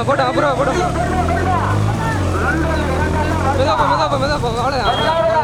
போட்டா அப்புறம் போட்டோம் மெதா போ மெதா போ மெதா போ அவ்வளோதான்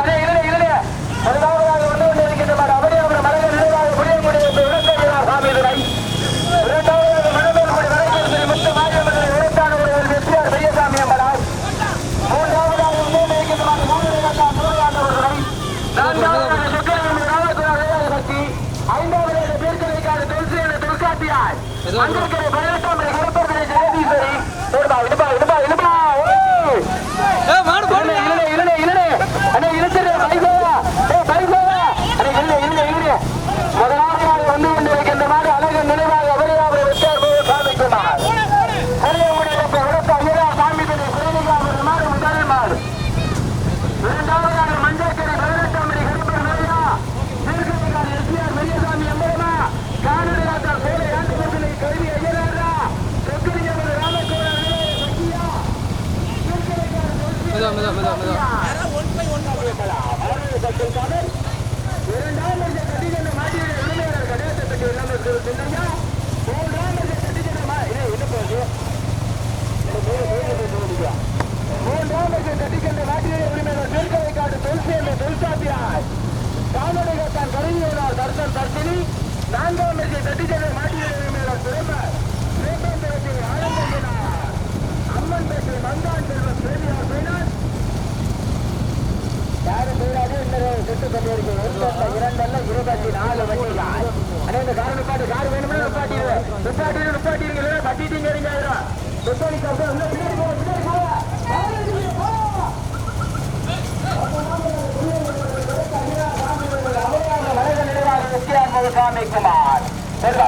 இன்னொரு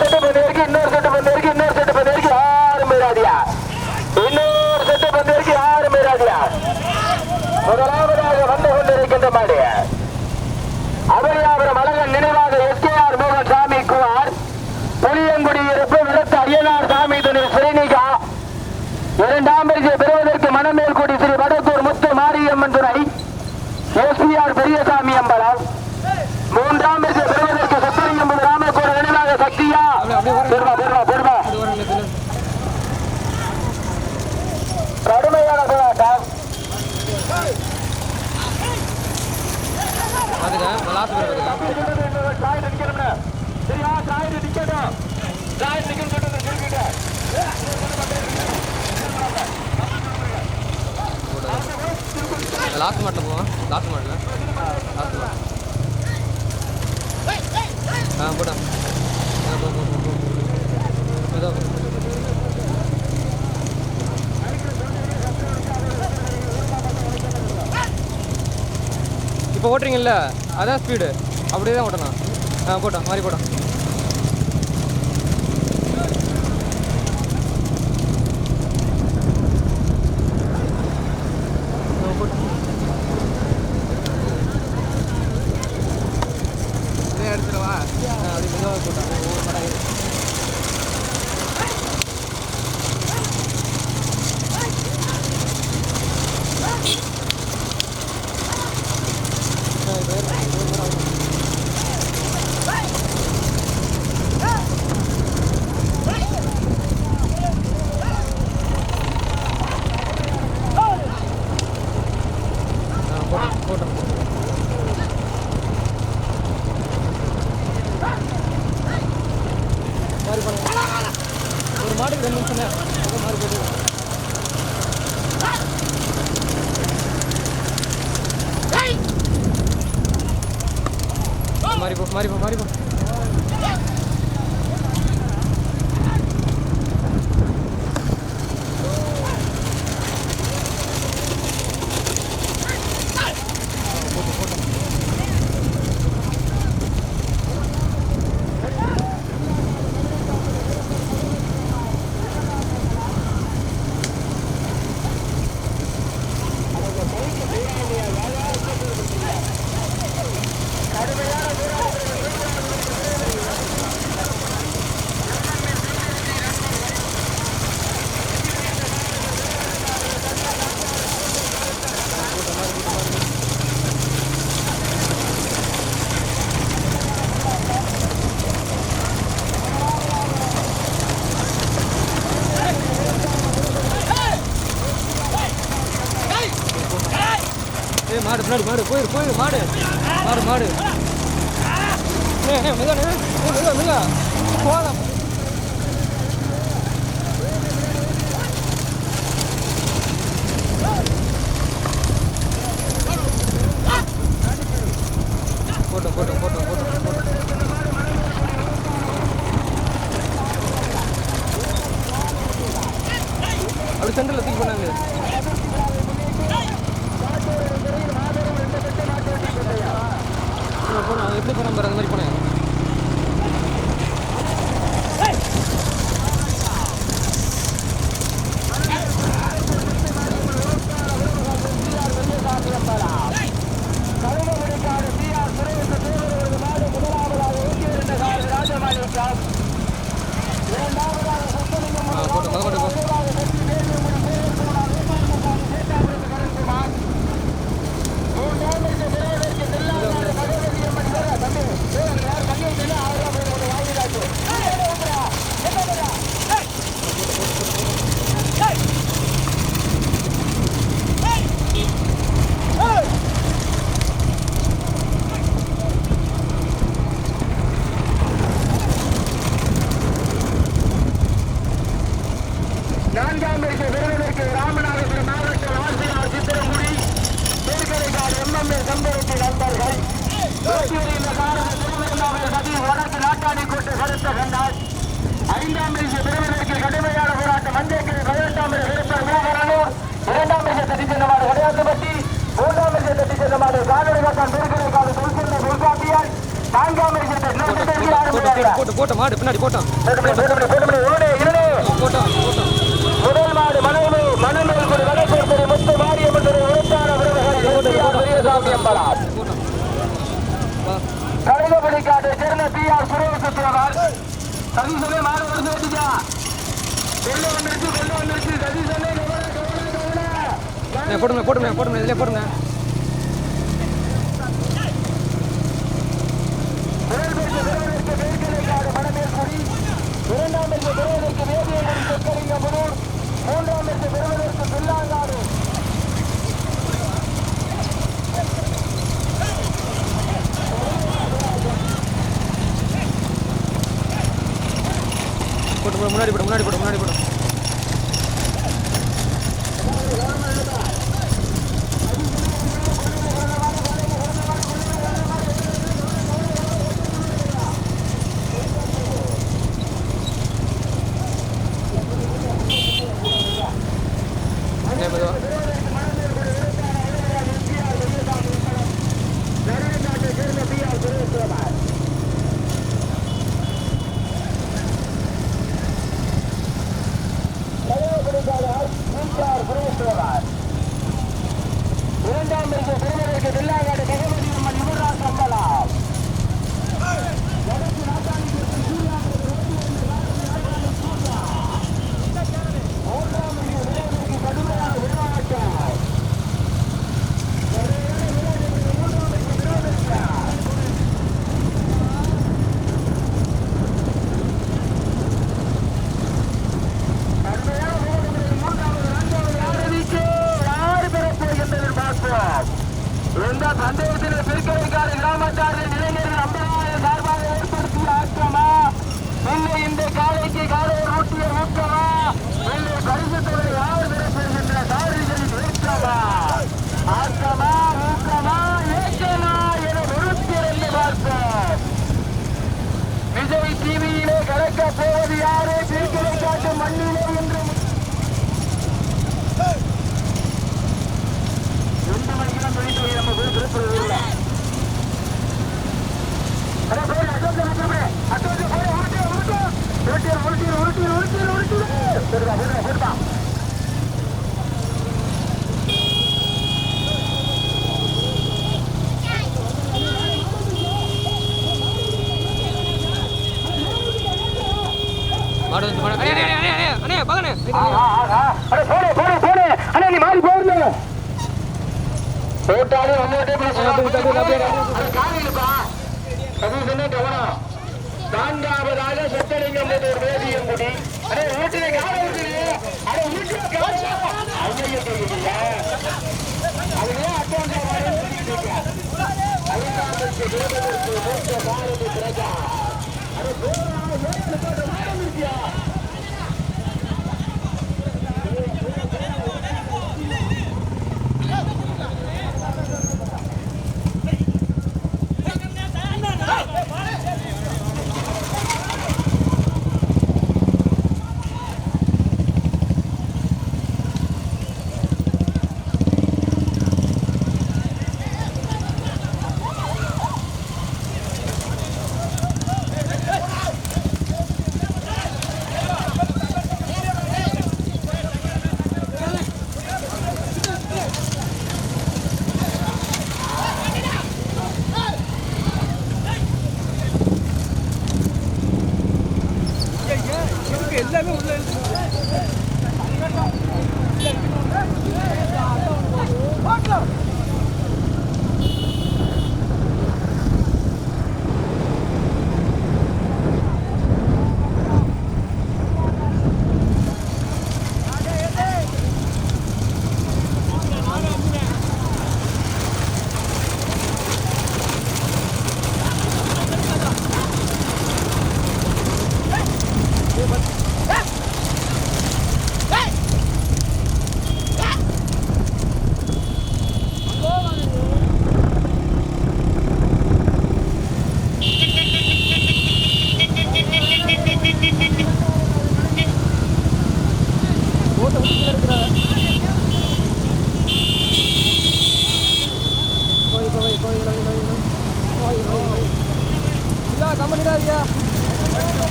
செட்டு பந்து இன்னொரு செட்டு பந்து இருக்கு இன்னொரு செட்டு செட்டு பந்து இருக்கு யாரும் மீறாதியா முதலாவதாக வந்து கொண்டிருக்கின்ற மாடு. நினைவாக எஸ் மோகன் சாமி குமார் புளியங்குடி இருப்பு விளத்த சாமி துணை ஸ்ரீனிகா இரண்டாம் பரிசை பெறுவதற்கு மணமேல் கூடி ஸ்ரீ வடத்தூர் முத்து மாரியம்மன் துணை. S P R Periyasamy Ambalam. மூன்றாம் பரிசை குட்டியா? போடுமா போடுமா போடுமா கடுமையான போராட்டம். லாத்து மாட்டில் போவான் லாத்து மாட்டில். லாத்து மாட்டில். ஆ போட்டேன் இப்போ ஓட்டுறீங்கல்ல? அதான் ஸ்பீடு அப்படியே தான் ஓட்டணும். ஆ போட்டோம் மாறி போட்டோம். Марибов, Марибов, Марибов. ஆ போட்டோம் மொதல் போட்டு கருத்த கண்டால் ஐந்தாம் வரிசை விருதுக்கு கடுமையான போராட்டம் மஞ்சேக்கரை பதினெட்டாம் வரிசை விருப்பர் மூவரனூர் இரண்டாம் வரிசை தட்டி சென்றமாடு விளையாட்டுப்பட்டி மூன்றாம் வரிசை தட்டி சென்றமாடு காவிரி காட்டான் திருக்கரைக்கால் தொல்சென்ற தொல்காப்பியால் நான்காம் வரிசை போட்டோம் போட்டு போட்டோம் மாடு பின்னாடி போட்டோம் போட்டோம் போட்டோம் முதல் மாடு மனைவி மனநூல் குடி வடசேர்படி முத்து மாரியம்மன் துறை உறுத்தான விருதுகள் பெரியசாமி அம்பலார் போட்டோம் வா கடைகபடி காட்டை சேர்ந்த பி ஆர் சுரேசுத்திரவால் சதீசனே மாடு வந்து வச்சுக்கா வெள்ள வந்துருச்சு வெள்ள வந்துருச்சு சதீசனே போடுங்க போடுங்க போடுங்க இதிலே போடுங்க. இரண்டாம் பரிசு பெறுவதற்கு சொக்கலிங்கமுனூர் மூன்றாம் பரிசு பெறுவதற்கு பில்லாங்காடு போட்டு முன்னாடி போட்டு முன்னாடி போட்டு முன்னாடி போட்டு மாடு வந்து மாடு அண்ணே அண்ணே அண்ணே அண்ணே பாக்கண்ணே அடே போடு போடு போடு அண்ணே நீ மாறி போடுங்க போட்டாலே சொன்ன கவனம்? நான்காவதாக சத்தலிங்கம் முதல் வேதியங்குடி அடே வீட்டில யார இருக்குது அடே வீட்டில காசு ஐயோ தெரியுது அதுவே அட்டோன்ற பிரஜா. அடே போராட இருக்கியா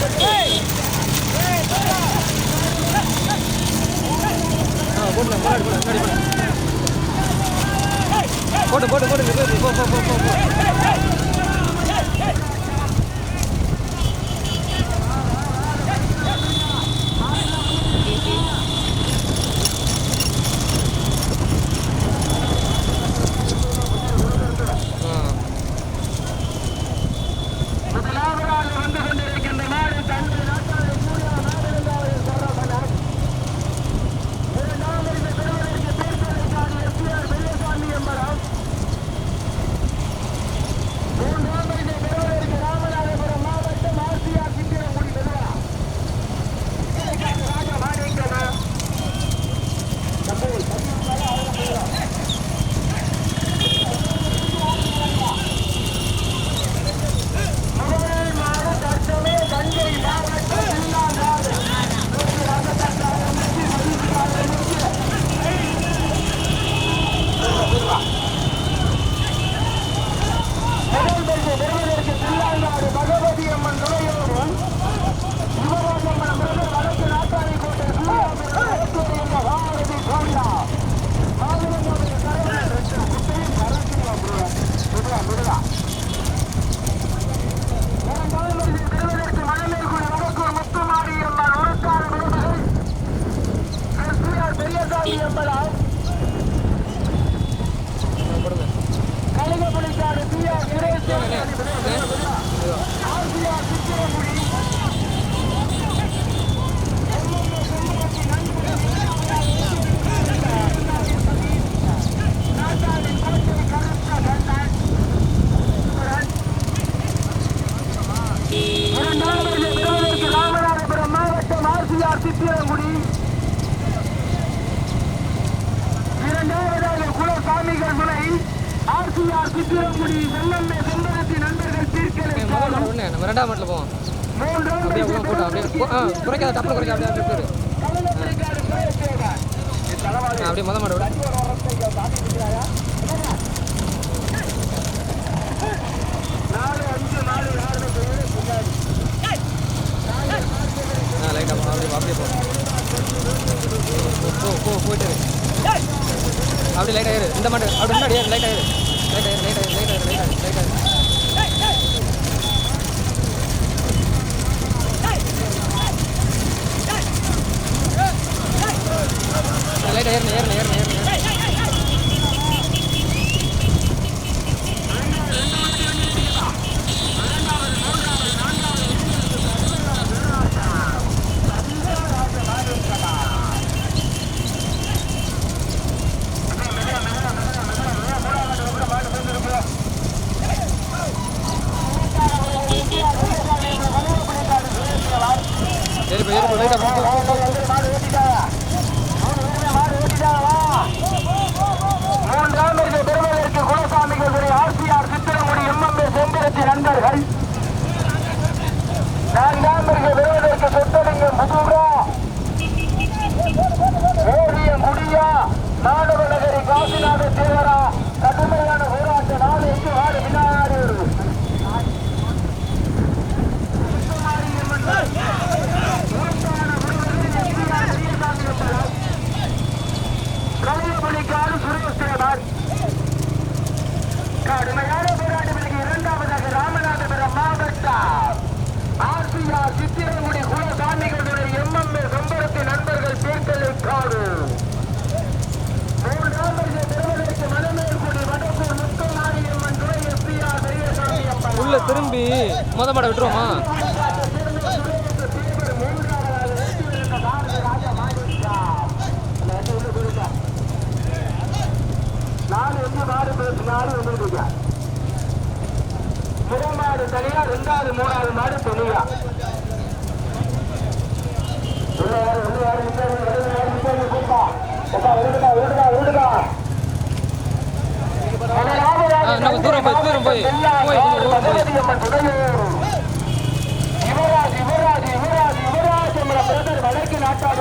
Hey! Yeah, குறைக்காத தப்பு வருகிறார் ஆர்சிஆர் சித்திரங்குடி குலசாமிகளுடைய எம்எம்ஏ சம்பளத்தின் நண்பர்கள் பேர்களை காடு. உள்ள திரும்பி மொத மாட விட்டுருவோமா? நாலு எந்த நாடு பேசினாலும் எதிர்க்கிறார் முதல் மாடு தனியா. ரெண்டாவது மூணாவது மாடு தனியா தூரம் போய். யுவராஜ் யுவராஜ் யுவராஜ் யுவராஜ் பிரதர் வடக்கு நாட்டாடு